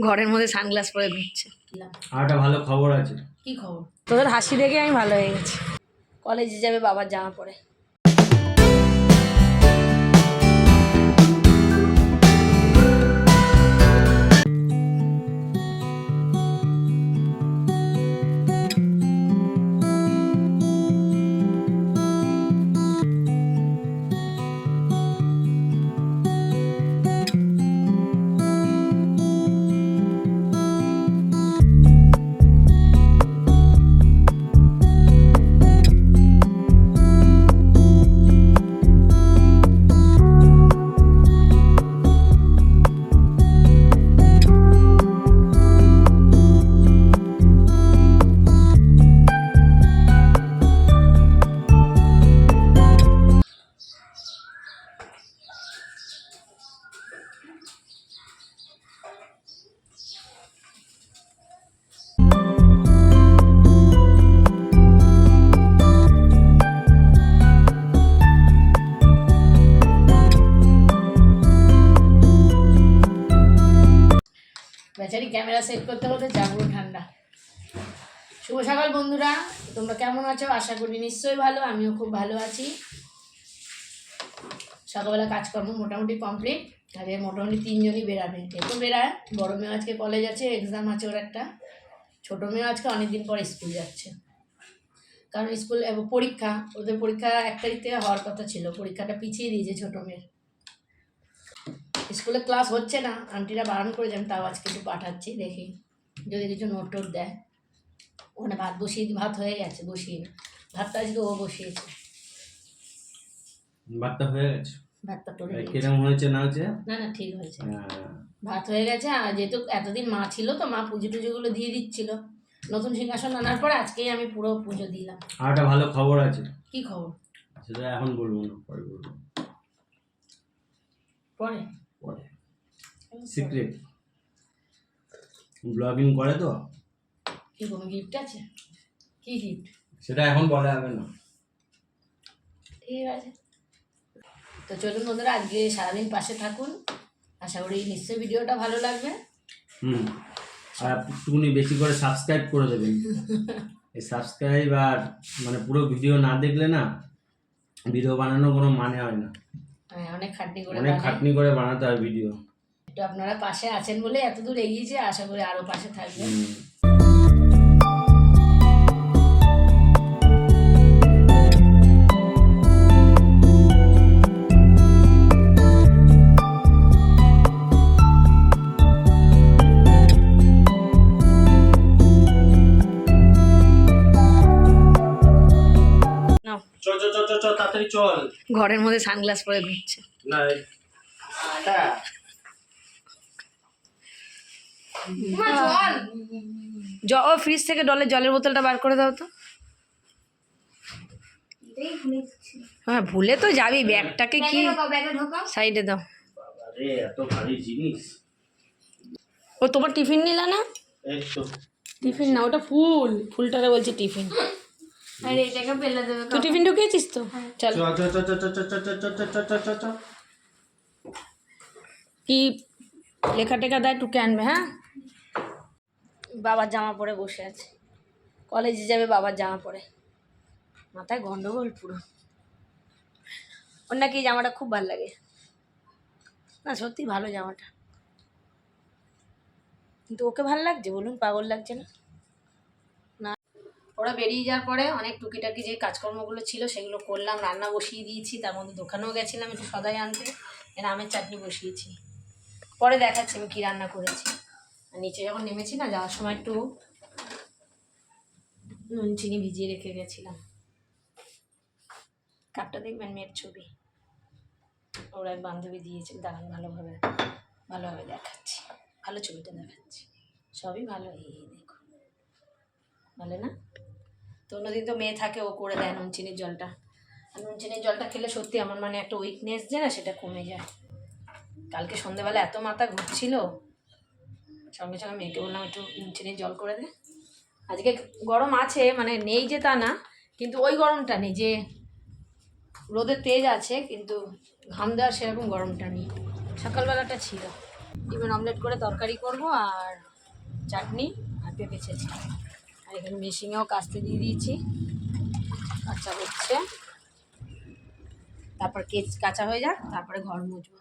ঘরের মধ্যে সানগ্লাস পরে ঘুরছে। আর একটা ভালো খবর আছে। কি খবর? তোদের হাসি দেখে আমি ভালো হয়ে গেছি। কলেজে যাবে বাবার জামা পরে। ক্যামেরা সেট করতে করতে জাগরো ঠান্ডা। শুভ সকাল বন্ধুরা, তোমরা কেমন আছো? আশা করি নিশ্চয়ই ভালো, আমিও খুব ভালো আছি। সকালবেলা কাজকর্ম মোটামুটি কমপ্লিট এর মোটামুটি তিনজনই বেরাবে। এ তো বেরায়, বড় মেয়ে আজকে কলেজ আছে এক্সাম আছে ওর একটা। ছোটো মেয়ে আজকে অনেকদিন পর স্কুল যাচ্ছে। কারণ স্কুল পরীক্ষা, ওদের পরীক্ষা এক তারিখ থেকে হওয়ার কথা ছিল, পরীক্ষাটা পিছিয়ে দিয়েছে ছোটো মেয়ের। স্কুলে ক্লাস হচ্ছে না আন্টিরা বারণ করেছেন তাও আজকে একটু পাঠাচ্ছি দেখি। যদি কিছু নোট টোট দেয়। ওখানে ভাত বসিয়ে ভাত হয়ে গেছে বসিয়ে ভাতটা আজকে ও বসিয়েছে। বার্তা হয়ে গেছে? ভাতটা টরে কিরম হয়েছে না হয়েছে? না না ঠিক হয়েছে। হ্যাঁ, ভাত হয়ে গেছে আর যেহেতু এতদিন মা ছিল তো মা পুজো টুজোগুলো দিয়ে দিচ্ছিল। নতুন সিংহাসন আনার পর আজকেই আমি পুরো পুজো দিলাম। আর একটা ভালো খবর আছে। কি খবর? সেটা এখন বলব না পরে বলব। পরে? সিক্রেট ব্লগিং করে তো? কি কোনো গিফট আছে? কি গিফট সেটা এখন বলা যাবে না। ঠিক আছে। তো চলুন ওদের আজকে সারাদিন পাশে থাকুন। আশা করি নিশ্চয়ই ভিডিওটা ভালো লাগবে। হুম। আর একটুকুনি বেশি করে সাবস্ক্রাইব করে দেবেন। এই সাবস্ক্রাইব আর মানে পুরো ভিডিও না দেখলে না ভিডিও বানানোর কোনো মানে হয় না। হ্যাঁ অনেক খাটনি করে অনেক খাটনি করে বানাতে হয় ভিডিও। তো আপনারা পাশে আছেন বলে এত দূর এগিয়েছে আশা করি আরও পাশে থাকবেন চল চল চল চল চল তাড়াতাড়ি চল। ঘরের মধ্যে সানগ্লাস পরে ঘুরছে। না হ্যাঁ। ও ফ্রিজ থেকে ডলের জলের বোতলটা বার করে দাও তো। হ্যাঁ ভুলে তো যাবি ব্যাগটাকে কি সাইডে দাও। আরে এত ভারী জিনিস। ও তোমার টিফিন নিলা না? টিফিন না ওটা ফুল। ফুলটারে বলছে টিফিন তুই টিফিন ঢুকিয়েছিস তো চল কি লেখা টেখা দেয় টুকে আনবে হ্যাঁ বাবার জামা পরে বসে আছে কলেজে যাবে বাবার জামা পরে মাথায় গন্ডগোল পুরো ওর নাকি জামাটা খুব ভালো লাগে না সত্যি ভালো জামাটা কিন্তু ওকে ভালো লাগছে বলুন পাগল লাগছে না ওরা বেরিয়ে যাওয়ার পরে অনেক টুকিটাকি যে কাজকর্মগুলো ছিল সেগুলো করলাম, রান্না বসিয়ে দিয়েছি, তার মধ্যে দোকানেও গেছিলাম একটু সদাই আনতে এর আমের চাটনি বসিয়েছি। পরে দেখাচ্ছি আমি কী রান্না করেছি। আর নিচে যখন নেমেছি না, যাওয়ার সময় একটু নুন, চিনি ভিজিয়ে রেখে গেছিলাম। কাপটা দেখবেন মেয়ের ছবি। ওর এক বান্ধবী দিয়েছে, দাঁড়ান ভালোভাবে ভালোভাবে দেখাচ্ছি। ভালো ছবিটা দেখাচ্ছি। সবই ভালো, এই দেখো ভালো না? তো অন্যদিন তো মেয়ে থাকে, ও করে দেয় নুন চিনির জলটা। আর নুন চিনির জলটা খেলে সত্যি আমার মানে একটা উইকনেস যে না, সেটা কমে যায়। কালকে সন্ধেবেলা এত মাথা ঘুরছিল। সঙ্গে সঙ্গে মেয়েকে বললাম, একটু নুন চিনির জল করে দে। আজকে গরম আছে মানে নেই যে তা না, কিন্তু ওই গরমটা নেই যে রোদের তেজ আছে, কিন্তু ঘাম দেওয়ার সেরকম গরমটা নেই। সকালবেলাটা ছিল। ডিমের অমলেট করে তরকারি করব আর চাটনি আর পেঁপে আর এখানে মেশিনেও কাস্তে দিয়ে দিয়েছি। কাঁচা হচ্ছে। তারপর কেচ কাঁচা হয়ে যাক, তারপরে ঘর মুছবো।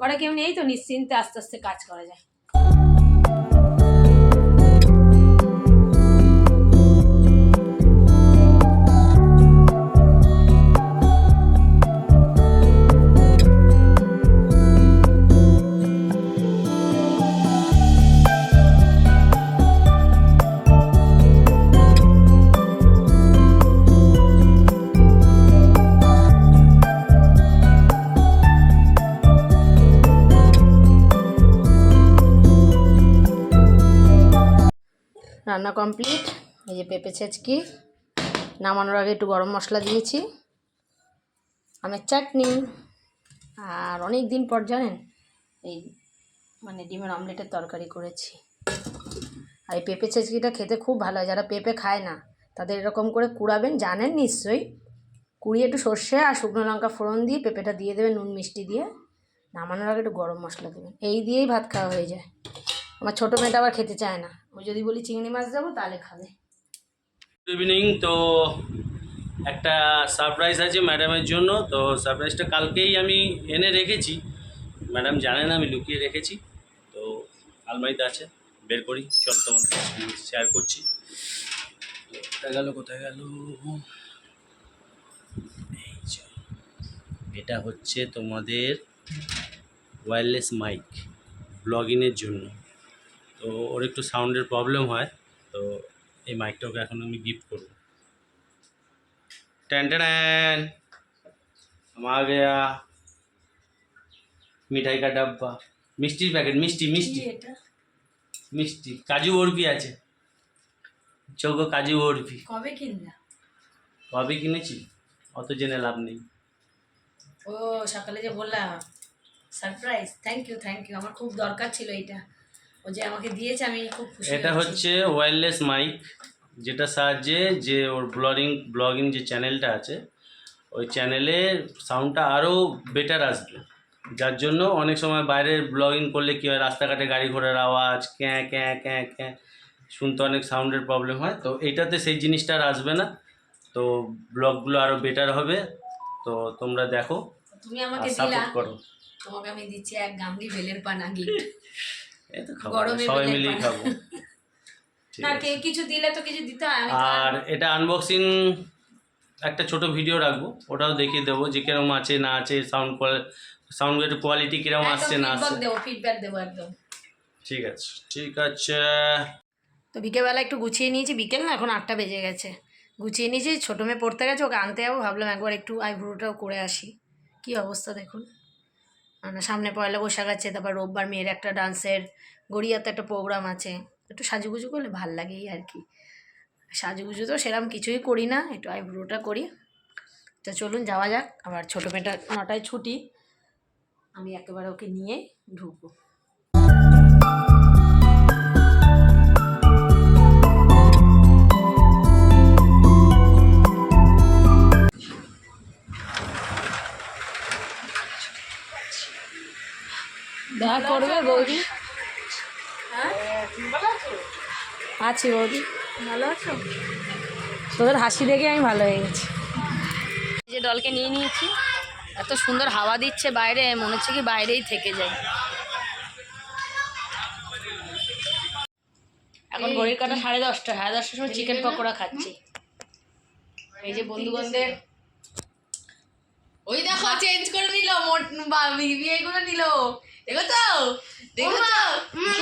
ঘরে কেউ নেই তো নিশ্চিন্তে আস্তে আস্তে কাজ করা যায়। রান্না কমপ্লিট। এই যে পেঁপে ছেঁচকি। নামানোর আগে একটু গরম মশলা দিয়েছি। আমের চাটনি। আর অনেক দিন পর জানেন, এই মানে ডিমের অমলেটের তরকারি করেছি। আর এই পেঁপে ছেঁচকিটা খেতে খুব ভালো হয়। যারা পেঁপে খায় না, তাদের এরকম করে কুড়াবেন, জানেন নিশ্চয়ই। কুড়িয়ে একটু সর্ষে আর শুকনো লঙ্কা ফোড়ন দিয়ে পেঁপেটা দিয়ে দেবেন, নুন মিষ্টি দিয়ে। নামানোর আগে একটু গরম মশলা দেবেন। এই দিয়েই ভাত খাওয়া হয়ে যায়। আমার ছোটো মেয়েটা আবার খেতে চায় না। ও যদি বলি চিংড়ি মাছ দেবো, তাহলে খাবে। গুড ইভিনিং তো একটা সারপ্রাইজ আছে ম্যাডামের জন্য। তো সারপ্রাইজটা কালকেই আমি এনে রেখেছি। ম্যাডাম জানে না, আমি লুকিয়ে রেখেছি। তো আলমারিতে আছে, বের করি। চল তোমাদের শেয়ার করছি। কোথায় গেল কোথায় গেল। এটা হচ্ছে তোমাদের ওয়্যারলেস মাইক ব্লগিংয়ের জন্য। তো ওর একটু সাউন্ডের প্রবলেম হয় তো এই মাইকটাকে এখন আমি গিফট করব टैन टैन हम आ गया মিঠাই কা ডাব্বা মিষ্টির প্যাকেট মিষ্টি মিষ্টি এটা মিষ্টি কাজু বরফি আছে চৌকো কাজু বরফি কবে কিনলা কবে কিনেছি অত জেনে লাভ নেই ও সকালে যে বললাম surprise thank you thank you আমার খুব দরকার ছিল এটা ও যে আমাকে দিয়েছে আমি খুব খুশি এটা। হচ্ছে। ওয়্যারলেস মাইক যেটা সাহায্যে যে ওর ব্লগিং ব্লগিং যে চ্যানেলটা আছে ওই চ্যানেলে সাউন্ডটা আরও বেটার আসবে। যার জন্য অনেক সময় বাইরে ব্লগিং করলে কী হয় রাস্তাঘাটে গাড়ি ঘোড়ার আওয়াজ ক্যাঁ ক্যাঁ ক্যাঁ ক্যাঁ শুনতে অনেক সাউন্ডের প্রবলেম হয়। তো এইটাতে সেই জিনিসটা আর আসবে না। তো ব্লগগুলো আরও বেটার হবে। তো তোমরা দেখো তুমি আমাকে দিলা। সাপোর্ট করো। তোমাকে আমি দিচ্ছি এক গামলি বেলের পানা গিফট এই তো খাব সবাই মিলেই খাব। না কেউ কিছু দিলে তো কিছু দিতে হয় আর এটা আনবক্সিং একটা ছোট ভিডিও রাখব ওটাও দেখিয়ে দেবো যে কীরকম আছে না আছে সাউন্ড সাউন্ডের কোয়ালিটি কীরকম আসছে না আসছে। ফিডব্যাক দেবো একদম। ঠিক আছে ঠিক আছে। তো বিকেলবেলা একটু গুছিয়ে নিয়েছি বিকেল না এখন আটটা বেজে গেছে। গুছিয়ে নিয়েছি ছোটো মেয়ে পড়তে গেছে ওকে আনতে যাব ভাবলাম একবার একটু আইব্রোটাও করে আসি। কি অবস্থা দেখুন। সামনে পয়লা বৈশাখ আছে, তারপর রোববার মেয়ের একটা ডান্সের গড়িয়াতে একটা প্রোগ্রাম আছে। একটু সাজুগুজু করলে ভালো লাগে আর কি। সাজুগুজু তো সেরকম কিছুই করি না, একটু আইব্রোটা করি। তো চলুন যাওয়া যাক, আবার ছোটো মেয়েটা নটায় ছুটি। আমি একেবারে ওকে নিয়ে ঢুকবো। দেখা করবে বৌদি। হ্যাঁ আছি বৌদি। ভালো আছো তোদের হাসি দেখে আমি ভালো হয়ে গেছি। যে দলকে নিয়ে নিয়েছি। এত সুন্দর হাওয়া দিচ্ছে বাইরে মনে হচ্ছে কি বাইরেই থেকে যাই এখন ঘড়ির কাটা সাড়ে দশটা সাড়ে দশটার সময় চিকেন পকোড়া খাচ্ছি। এই যে বন্ধু বান্ধবের ওই দেখো চেঞ্জ করে নিল মোট বিয়ে করে নিল। দেখো তো দেখো তো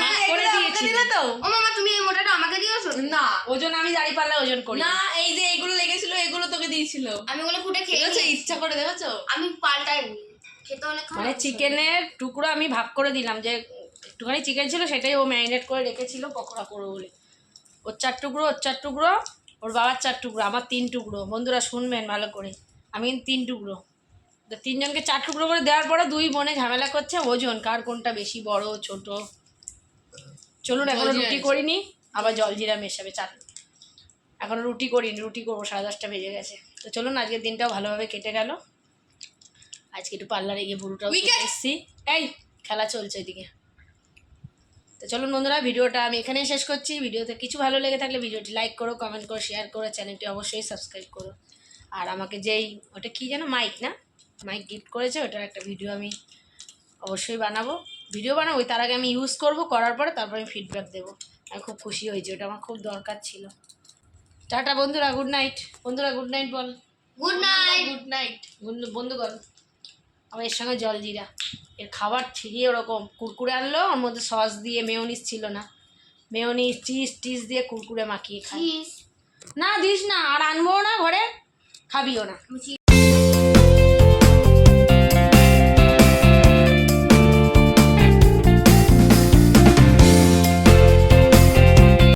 ভাগ করে দিয়েছি। দিলে তো। ও মামা তুমি এই মোটাটা আমাকে দিয়েছ? না ওজন আমি ওজন করি। না এই যে এইগুলো লেগেছিল এগুলো তোকে দিয়েছিল। আমি ওগুলো ফুটে খেয়ে ইচ্ছা করে দেখেছ? আমি পাল্টাই খেতে অনেক মানে চিকেনের টুকরো আমি ভাগ করে দিলাম যে একটুখানি চিকেন ছিল সেটাই ও ম্যারিনেট করে রেখেছিল পকোড়া করব বলে। ওর চার টুকরো ওর চার টুকরো ওর বাবার চার টুকরো আমার তিন টুকরো। বন্ধুরা শুনবেন ভালো করে। আমি তিন টুকরো। তো তিনজনকে চার টুকরো করে দেওয়ার পরে দুই বোনে ঝামেলা করছে ওজন কার কোনটা বেশি বড় ছোট? চলুন এখনও রুটি করিনি আবার জলজিরা মেশাবে চার এখনও রুটি করিনি রুটি করব সাড়ে দশটা বেজে গেছে। তো চলুন আজকের দিনটাও ভালোভাবে কেটে গেল। আজকে একটু পার্লারে গিয়ে ভুরুটাও! এসছি। এই খেলা চলছে ওইদিকে তো চলুন বন্ধুরা ভিডিওটা আমি এখানেই শেষ করছি। ভিডিওতে কিছু ভালো লেগে থাকলে ভিডিওটি লাইক করো কমেন্ট করো শেয়ার করো চ্যানেলটি অবশ্যই সাবস্ক্রাইব করো। আর আমাকে যেই ওটা কী যেন মাইক না? মাইক গিফট করেছে ওটার একটা ভিডিও আমি অবশ্যই বানাবো। ভিডিও বানাবো তার আগে আমি ইউজ করব করার পরে তারপর আমি ফিডব্যাক দেবো। আমি খুব খুশি হয়েছি ওটা আমার খুব দরকার ছিল। টাটা বন্ধুরা গুড নাইট বন্ধুরা গুড নাইট বল। গুড নাইট গুড নাইট বন্ধু বন্ধু বন্ধুগণ আমার এর সঙ্গে জল জিরা এর খাবার ঠিকই ওরকম। কুরকুরে আনলো ওর মধ্যে সস দিয়ে মেয়োনিজ ছিল না। মেয়োনিজ চিজ টিজ দিয়ে কুরকুরে মাখিয়ে খাই না দিস না আর আনব না ঘরে খাবিও না।